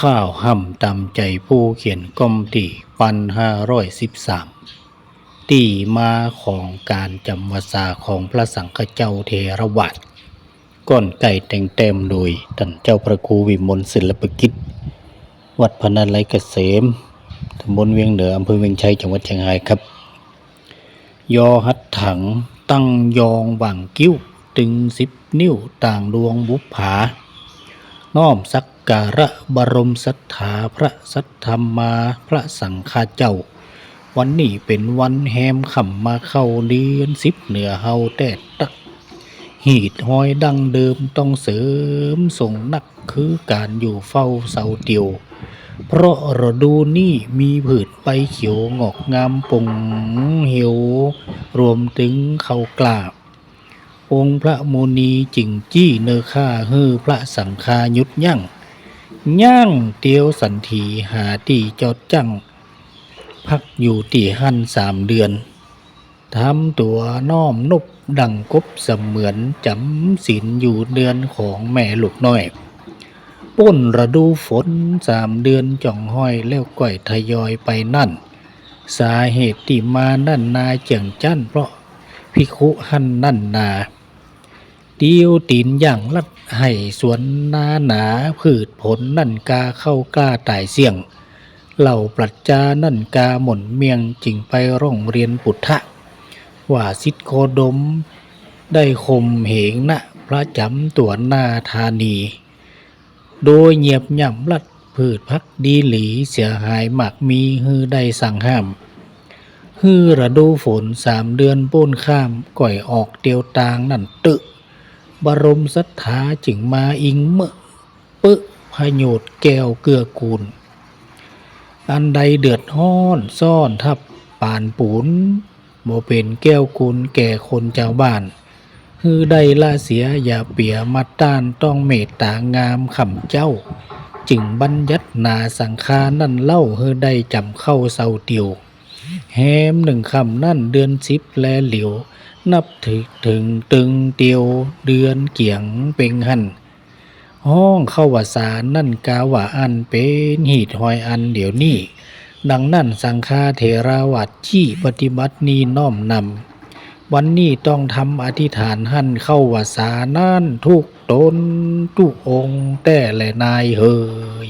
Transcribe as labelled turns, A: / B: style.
A: ข้าวห่ำตามใจผู้เขียนก้อมตีปันห้าร้อยสิบสามตีมาของการจำวาสาของพระสังฆเจ้าเทรวัตก้อนไก่แต่งเต็มโดยท่านเจ้าพระครูวิมลศิลปกิจ วัดพนันไลเกษมตำบลเวียงเหนืออำเภอเวียงชัยจังหวัดเชียงรายครับ ยอหัดถังตั้งยองหว่างกิ้ว ตึงสิบนิ้วต่างดวงบุปผา น้อมสัก การะบรมศรัทธาพระสัทธรรมาพระสังฆาเจ้า วันนี้เป็นวันแฮมขำมาเข้าเดือนสิบเหนือเฮาแต่ตัก หีดห้อยดังเดิมต้องเสริมส่งนักคือการอยู่เฝ้าเสาเตียว เพราะฤดูนี้มีผืดใบเขียวงอกงามปงเหียวรวมถึงเขากลาบองค์พระโมนีจิงจี้เนอค่าฮือพระสังฆายุดยั่ง ย่างเตียวสันทีหาตีจอดจัง พักอยู่ตีหันสามเดือนทำตัวน้อมนบดังกบเสมือนจำศีลอยู่เดือนของแม่ลูกน้อย ป้นระดูฝนสามเดือนจ่องห้อยแล้วก่อยทยอยไปนั่น สาเหตุที่มานั่นนาเจียงจันเพราะพิคุหันนั่นนา เดียวตีนอย่างลัดให้สวนนาหนาพืชผลนั่นกาเข้ากล้าตายเสี่ยง เหล่าปรัชญานั่นกาหม่นเมียงจิงไปร่องเรียนปุถะว่าสิทธโคดม ได้คมเหงนะพระจำตัวนาธานี โดยเงียบย่ำลัดพืชพักดีหลีเสียหายหมากมีฮือได้สั่งห้ามฮือระดูฝนสามเดือนป้นข้ามก่อยออกเตียวตางนั่นตึก บรมศรัทธาจึงมาอิงเมื่อปึพโยดแก้วเกือกูล อันใดเดือดห้อนซ่อนทับปานปูนบ่เป็นแก้วกุลแก่คนเจ้าบ้านฮือได้ละเสียอย่าเปียมาต้านต้องเมตตางามคำเจ้า จึงบัญญัตินาสังคานั่นเล่าฮือได้จำเข้าเศร้าเตียวแฮมหนึ่งคำนั่นเดือนสิบแลเหลียว นับถึงถึงตึงเตียวเดือนเกี่ยงเป็งหันห้องเข้าวสารนั่นกาว่าอันเป็นหีดหอยอันเดี๋ยวนี้ ดังนั้นสังฆาเทราวัดที่ปฏิบัตินี้น้อมนำวันนี้ต้องทำอธิษฐานหั่นเข้าวสานั่นทุกตนทุกองแต่และนายเฮย